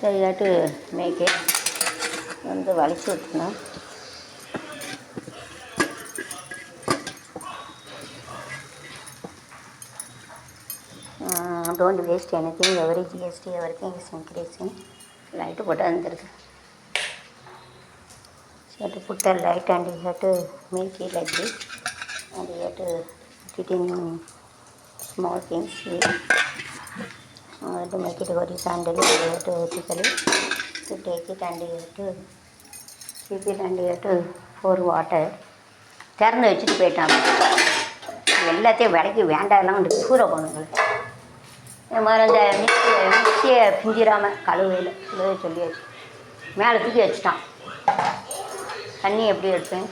சரியாட்டு மேய்க்க வந்து வலிச்சு விட்டுணும் don't waste anything every GST everything is increasing light போட்டால் வந்துருக்கு so to put light and you have to make and you have to it small things ಅದು ಮೆಕ್ಕಿದ ಹೊಡಿ ದಾಂಡಲಿ ಇಟ್ಟು ಹೊತ್ತಿಸಲಿ ಇಟ್ಟು ದಾಂಡಿ ಇಟ್ಟು சிபி ரெண்டு ஃபோர் வாட்டர் திறந்து வச்சுட்டு போயிட்டாங்க எல்லாத்தையும் விலைக்கு வேண்டாம்லாம் வந்து கூற போனவங்களை இந்த மாதிரி அந்த மிக்சி மிக்சியை பிஞ்சிடாமல் கழுவையில் கழுவை சொல்லியாச்சு மேலே தூக்கி வச்சுட்டான் தண்ணி எப்படி எடுப்பேன்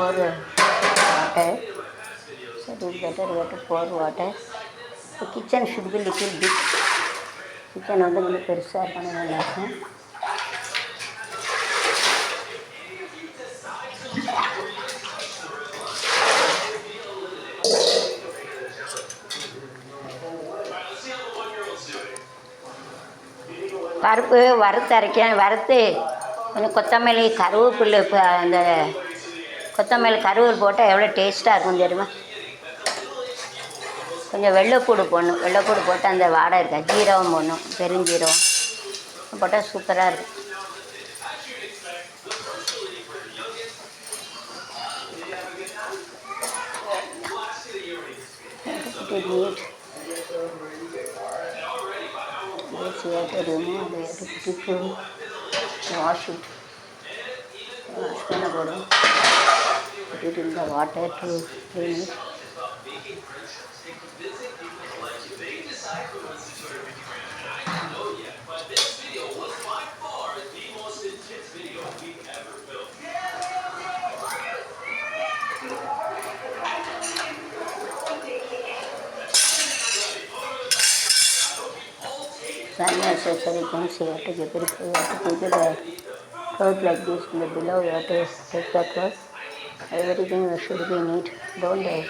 ஒரு water uh, water. So it is better we pour water. The kitchen should be little big. Kitchen வந்து கொஞ்சம் பெருசாக இருக்கணும் நல்லாயிருக்கும் பருப்பு வறுத்து அரைக்கிறேன் வறுத்து கொஞ்சம் கொத்தமல்லி கருவேப்பில்லை இப்போ அந்த கொத்தமல்லி கருவேல் போட்டால் எவ்வளோ டேஸ்ட்டாக இருக்கும் தெரியுமா கொஞ்சம் வெள்ளைப்பூடு போடணும் வெள்ளைப்பூடு போட்டு அந்த வாடை இருக்கா ஜீரகம் போடணும் பெருஞ்சீரகம் போட்டால் சூப்பராக இருக்கும் water too They can visit people's lives. To go to Ricky I don't know yet, but this video was by far the most intense video we've ever filmed. To keep it right. Like this below take that first. Everything should be neat, don't they?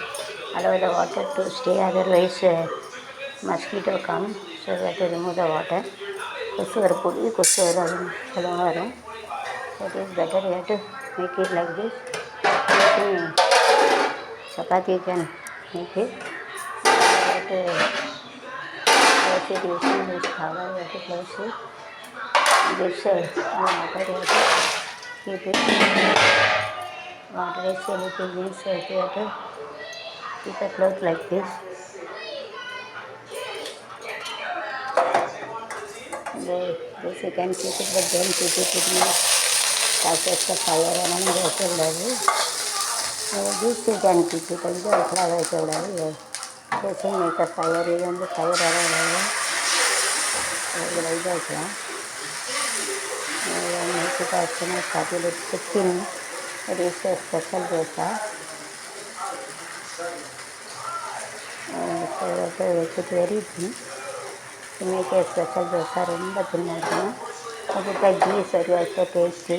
allow the water to stay, otherwise uh, mosquito come. So you have to remove the water. கொசு வர பொடி கொசு வரும் அதெல்லாம் வரும் it is better you to make it like this chapati can make it close it using this cover, you have to close it. This uh, water, you have to keep it. Water is anything inside, you have to keep the cloth like this. The, this you can keep it, but don't keep it with me. Catches the fire and then so this you can keep it, இது வைக்கலாம் வைக்கக்கூடாது doesn't make a fire, இது வந்து fire வர இதில் இது வைக்கலாம் மேற்கு ஆச்சுன்னா காட்டில் chicken it is a special dosa. Uh, so you have to make it very thin. To make a special dosa ரொம்ப தின்னாக இருக்கணும் அதுக்கு கீ சரி வச்ச டேஸ்டி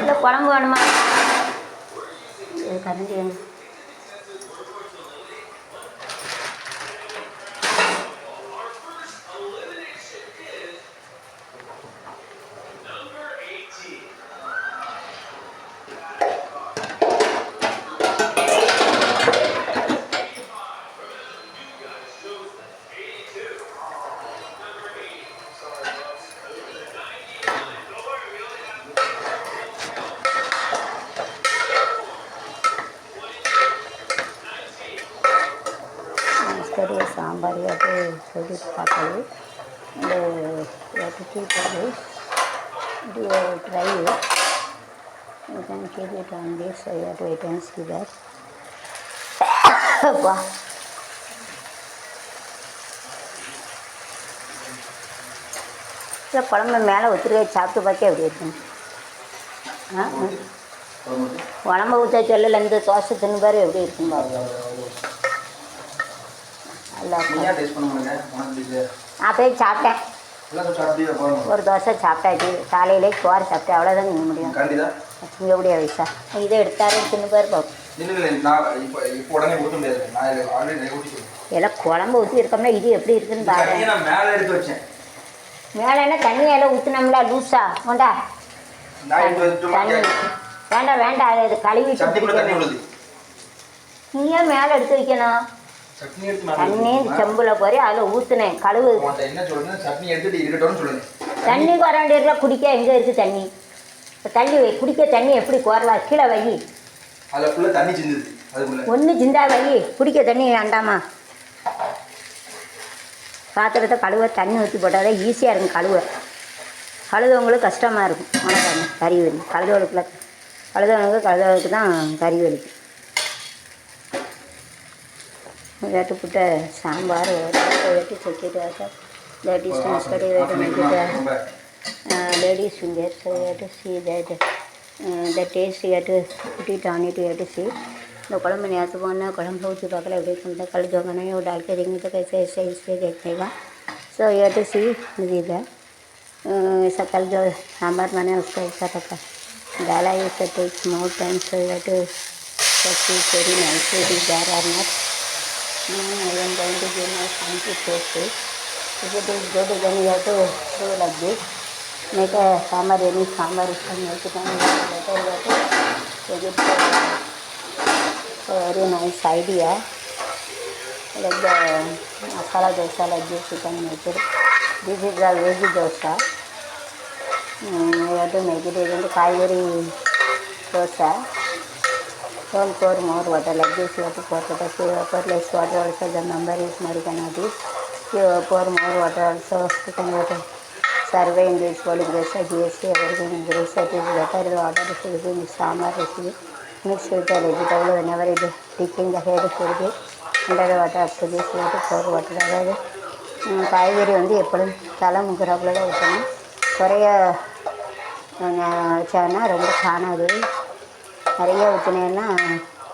இல்லை குழம்பு வேணுமா? கரண்டி வாட்டி சொல்லி பார்க்கணும் இந்த வாட்டி do uh, try. it you can keep it on this so you have to wait and see இல்லை குழம்பு மேலே ஒத்துருக்காய் சாப்பிட்டு பார்க்க எப்படி இருக்கும் ஆ? உடம்பு ஊற்ற சொல்லலேருந்து தோசை தின்னு பாரு எப்படி இருக்கும் நான் போய் சாப்பிட்டேன் பாருங்க ஒரு தோசை சாப்பிட்டாச்சு. காலையிலே சோறு சாப்பிட்டேன். அவ்வளோதான் திங்க முடியும். திங்க முடியாது வயசா. இதை எடுத்தாரு தின்னு பாரு எல்லாம் குழம்பு ஊற்றி இருக்கோம்னா இது எப்படி இருக்குன்னு பாரு. தண்ணியை நான் மேலே என்ன? தண்ணி எல்லாம் ஊற்றினோம்ல லூஸா கொண்டா தண்ணி வேண்டாம் வேண்டாம். அதை கழுவி நீ ஏன் மேலே எடுத்து வைக்கணும்? சட்னி எடுத்து மேலே தண்ணி ஊத்துமா? செம்புல போய் அதில் ஊற்றுனேன் கழுவு. தண்ணி குற வேண்டியதுல குடிக்க எங்கே இருக்குது தண்ணி? தண்ணி வை குடிக்க தண்ணி எப்படி குறலாம் கீழே வை. ஒன்று சிந்தா வை. குடிக்க தண்ணி வேண்டாமா? பாத்திரத்தை கழுவ தண்ணி ஊற்றி போட்டால் தான் ஈஸியாக இருக்கும் கழுவ. கழுதவங்களுக்கு கஷ்டமாக இருக்கும். கறி வலி. கழுதவளுக்குள்ள கழுதவனுக்கு கழுதவளுக்கு தான் கறி வலிக்கும் ಇವತ್ತು ಪುಟ್ಟ ಸಾಂಬಾರು ಇವತ್ತು ಚಕ್ಕಿದಾಸ ಲೇಡೀಸ್ ಡ್ಯಾನ್ಸ್ ಕಡೆ ಇವತ್ತು ಮಂಜಿದ ಲೇಡೀಸ್ ಫಿಂಗರ್ಸ್ ಇವತ್ತು ಸಿ ದಟ್ ದ ಟೇಸ್ಟ್ ಇವತ್ತು ಪುಟ್ಟಿ ಟಾನ್ ಇಟ್ ಇವತ್ತು ಸಿ तो कड़म मैंने आज बोलना कड़म लोग चुपा कर लगे तुम कल जो बनाए वो डाल के देंगे तो कैसे ऐसे इसलिए देखेगा सो ये तो सी मजीद है ऐसा कल जो सांभर बनाया उसका ऐसा रखा डाला I am going to give my son to taste it. If it is good, then you have to do like this. Make a sambar, any sambar is can make it and later you have to take it for a very nice idea. Like the masala dosa like this, you can make it. This is the veggie dosa. Mm, you have to make it even the Kaveri dosa. Don't pour more water like this, you have to pour water. If you pour less water also, the number is more than this. You pour more water also, you can water. Serve in this bowl, grace, GST, everything in grace, it is better, the water is in sambar recipe. Mix with the vegetable whenever it is dipping the head should be under the water up to this, you have to pour water. அதாவது ம், காய்கறி வந்து எப்பொழுதும் தலை முக்கிறாப்புல தான் ஊற்றணும் குறைய வச்சாங்கன்னா ரொம்ப காணாது நிறைய ஊற்றினேன்னா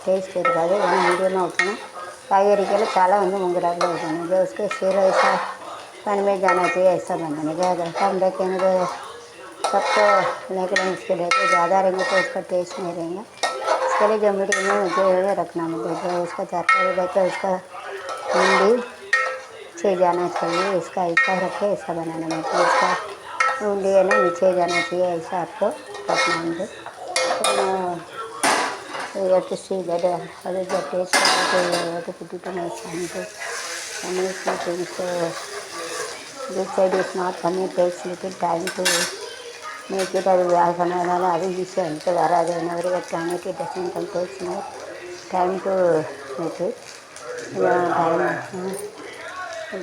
டேஸ்ட் இருக்காது ஏன்னா மீடியமாக ஊற்றணும் காய்கறிக்கெல்லாம் தலை வந்து मुंगराबला ஊற்றணும் जो उसके सिर ऐसा पान में जाना चाहिए ऐसा बनाने का अगर कम रखेंगे तो सबको लेकर उसके रहते ज़्यादा रहेंगे तो उसका टेस्ट नहीं रहेगा इसके लिए जो मीडियम में मुझे रखना मतलब जो उसका तरकारी रहता है उसका भिंडी नीचे जाना चाहिए इसका ऐसा रखे ऐसा बनाना मतलब इसका भिंडी है ना नीचे जाना चाहिए ऐसा आपको रखना मुझे So you have to see that uh, how is the taste of it, uh, you have to put it on a sample. So many few things. So this side is not coming, takes little time to make it. அது வேகனால அது ஈஸியாக வந்துட்டு வராது whenever you plan it, it doesn't come takes more time to make it. Yeah, time, uh,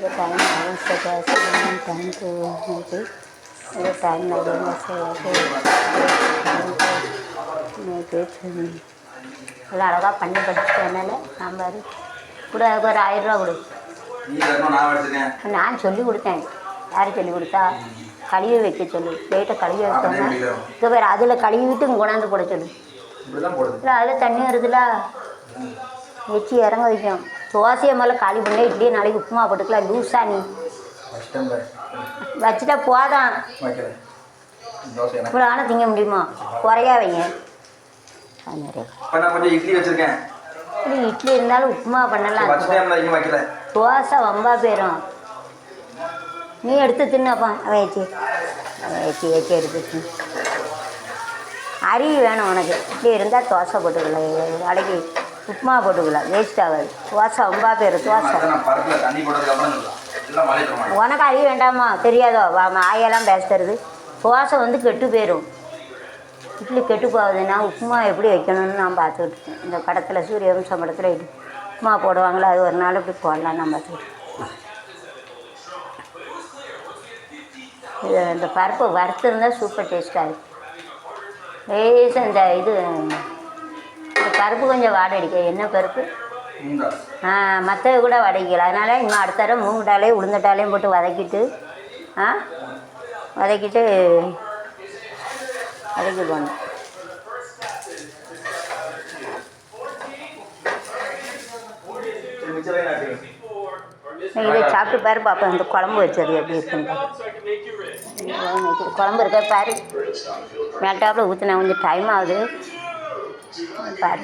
the time hours that has time to make இவ்வளோ அழகாக பண்ணி படிச்சதுனால சாம்பார் கூட அதுக்கு ஒரு ஆயிரம் கொடு. நான் சொல்லி கொடுத்தேன். யார் சொல்லி கொடுத்தா? கழுவி வைக்க சொல்லு. பிளேட்டை கழுவி வைக்கணும் இப்போ பேர் அதில் கழுவிட்டு கொண்டாந்து போட சொல்லு. இல்லை அதில் தண்ணி வருதுல வச்சு இறங்க வைக்கும் தோசையை மேலே காலி பண்ண. இட்லியே நாளைக்கு உப்புமா போட்டுக்கலாம். லூஸா நீ. வச்சுட்டா போதான் இவ்வளோ ஆனால் திங்க முடியுமா? குறையா வைங்க. கொஞ்சம் இட்லி வச்சிருக்கேன். இட்லி இருந்தாலும் உப்புமா பண்ணலாம் வைக்கல. தோசை வம்பா போயிடும் நீ எடுத்து தின்னப்பா. அவன் ஏச்சி ஏச்சி எடுத்து தின்னு வேணும் உனக்கு. இப்படி இருந்தால் தோசை போட்டுக்கலாம் நாளைக்கு உப்புமா போட்டுக்கலாம் வேஸ்ட் ஆகாது. தோசை வம்பா போயிடும் தோசை. உனக்கு அறிவு வேண்டாமா? தெரியாதோ? ஆயெல்லாம் பேசுறது தோசை வந்து கெட்டு போயிடும் இட்லி கெட்டு போகுதுன்னா உப்புமா எப்படி வைக்கணும்னு நான் பார்த்துக்கிட்டு இருக்கேன். இந்த படத்தில் சூரிய வம்சம் படத்தில் உப்புமா போடுவாங்களோ அது ஒரு நாள் இப்படி போடலாம் நான் பார்த்துக்கிட்டு. இது இந்த பருப்பு வறுத்துருந்தா சூப்பர் டேஸ்ட்டாக இருக்கும் லேசாக இந்த இது இந்த பருப்பு கொஞ்சம் வாடை அடிக்கும் என்ன பருப்பு? மூங்கா மற்றது கூட வதக்கிக்கலாம் அதனால் இன்னும் அடுத்த தடவை மூங்குடாலையும் உளுந்தட்டாலையும் போட்டு வதக்கிட்டு ஆ வதக்கிட்டு வதக்கி போகணும் சரி இதை சாப்பிட்டு பாரு பாப்பா இந்த குழம்பு வச்சது எப்படி இருக்குன்னு குழம்பு இருக்க பாரு. மேட்டாப்பில் ஊற்றினா கொஞ்சம் டைம் ஆகுது. பாரு.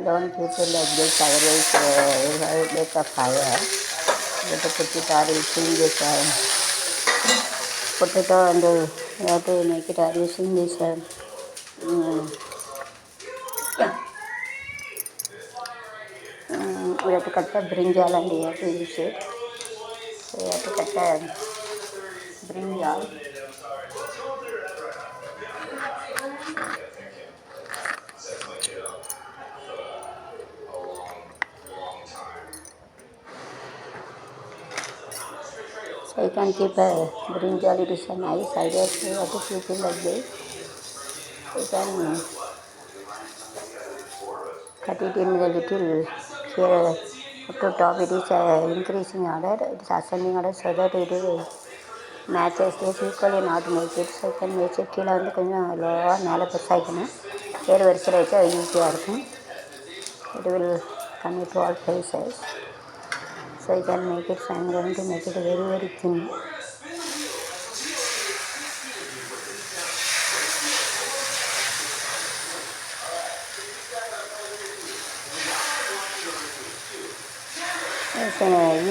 daun putih dan dia sayur itu sayur sayur dia tak putih dia tak pergi tari sing dia sayur potato ando ya tu ni kita tari sing dia sayur udah tu kata dia tu isi saya tu kata berinjal So we have to cut the brinjal. So you can keep a brinjal, it is a nice idea, so you have to keep it like this. You can uh, cut it in the little here up to top it is uh, increasing order, it is ascending order so that it will matches this equally not make it so you can make it கீழே வந்து கொஞ்சம் லோவாக மேலே பெருசாகிக்கணும் ஏறு வரிசையில் வச்சா ஈஸியாக இருக்கும் it will come to all places so you can make it so I'm going to make it very very thin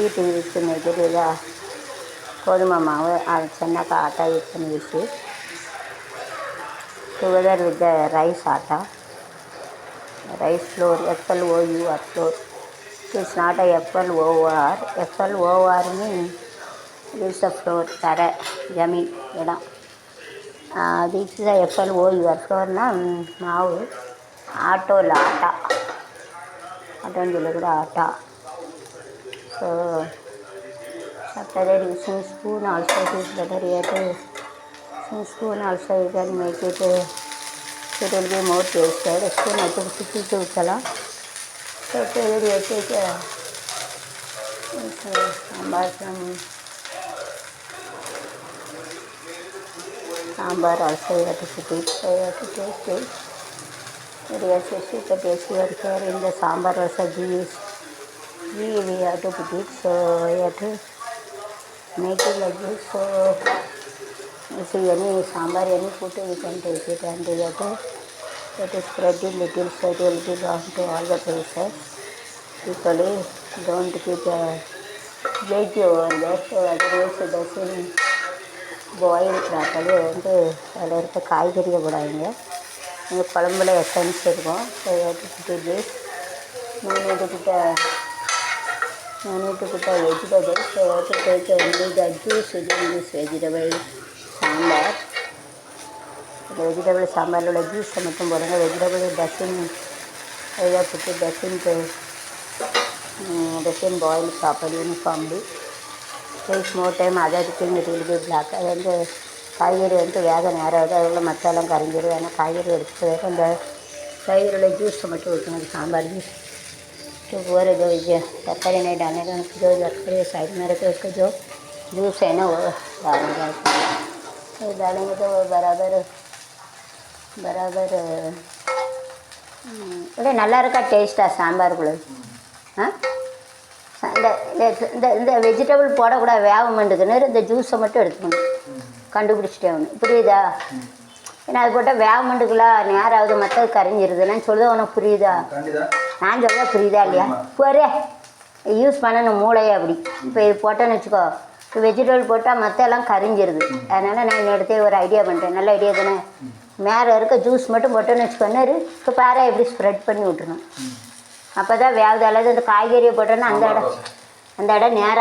eating வச்சு make it கோதுமை மாவு அது சென்னாக்கா ஆட்டா யூஸ் பண்ணி வச்சு together with the rice atta rice flour F L O U R flour. It's not a F L O R F L O R mean it's a floor தர ஜமீன் இடம் அது it's a F L O U R ஃப்ளோர்னால் மாவு auto இல்லை ஆட்டா ஆட்டோன்னு சொல்லக்கூட atta so after that using spoon also it is better here to using spoon also you can make it a little bit more tasted spoon I think 52 chala सबसे बड़ी होती क्या है सांबार सांबार ಆಡ್ಸೋದಕ್ಕೆ ಸುದೀಪ್ ಟೇಸ್ಟಿ ರಿಯಲ್ ಸಿಸ್ಟ ಟೇಸ್ಟಿ ಅಡ್ಸೋರಿಂದ ಸಾಂಬಾರು ರಸ ಜೀಸ್ ಜೀವಿ ಅದು ಬುದ್ದೀಪ್ ಸೊ ಅದು ಮೇಕಿಂಗ್ ಅದು so so any sambar any food you can take it and ಅದು you have to make it like this so you see any sambar any food you can take it and you have to you have to spread it little so it will be gone to all the places equally don't keep a veg over there so otherwise it doesn't boil properly வந்து அதில் இருக்க காய்கறியை போடாதீங்க இந்த குழம்புல essence இருக்கும் so எடுத்துக்கிட்டு no need to put a no need to put a vegetable so you have to இந்த வெஜிடபிள் சாம்பாரில் உள்ள ஜூஸை மட்டும் போடுங்க வெஜிடபிள் டசின் இதை put doesn't doesn't boil proper uniformly takes more time other thing it will be black அது வந்து காய்கறி வந்து வேக நேரம் ஆகுது அதில் மசாலாம் கரைஞ்சிடும் ஏன்னா காய்கறி எடுத்து வேறு அந்த காய்கறியோட ஜூஸை மட்டும் ஊற்றணும் சாம்பார் ஜூஸ் तो वो जो ये तरकारी नहीं डालने का जो तरकारी साइड में रखे उसका जो जूस है ना वो डालेंगे तो डालेंगे तो वो बराबर બરાબર இல்லை நல்லா இருக்கா டேஸ்ட்டாக சாம்பார் குழம்பு? ஆ? இந்த இந்த இந்த வெஜிடபிள் போடக்கூடாது வேக மாட்டேங்குன்னு இந்த ஜூஸை மட்டும் எடுத்துக்கணும். கண்டுபிடிச்சிட்டே அவனு புரியுதா? ஏன்னா அது போட்டால் வேக மாட்டுக்கலாம் நேராவது மற்றது கரைஞ்சிருதுன்னு சொல்லுது உனக்கு புரியுதா? நான் சொல்ல புரியுதா இல்லையா? போரே யூஸ் பண்ணணும் மூளையே அப்படி. இப்போ இது போட்டேன்னு வச்சுக்கோ. வெஜிடபிள் போட்டால் மற்ற எல்லாம் கரைஞ்சிருது. அதனால் நான் இன்னும் இன்னொருத்தே ஒரு ஐடியா பண்ணுறேன் நல்ல ஐடியா தானே? மேலே இருக்க ஜூஸ் மட்டும் போட்டோன்னு வச்சுக்கோன்னு இப்போ பாறை எப்படி ஸ்ப்ரெட் பண்ணி விட்டுருணும் அப்போ தான் வேகுது. அல்லது அந்த காய்கறியை போட்டோன்னா அந்த இடம் அந்த இடம் நேராக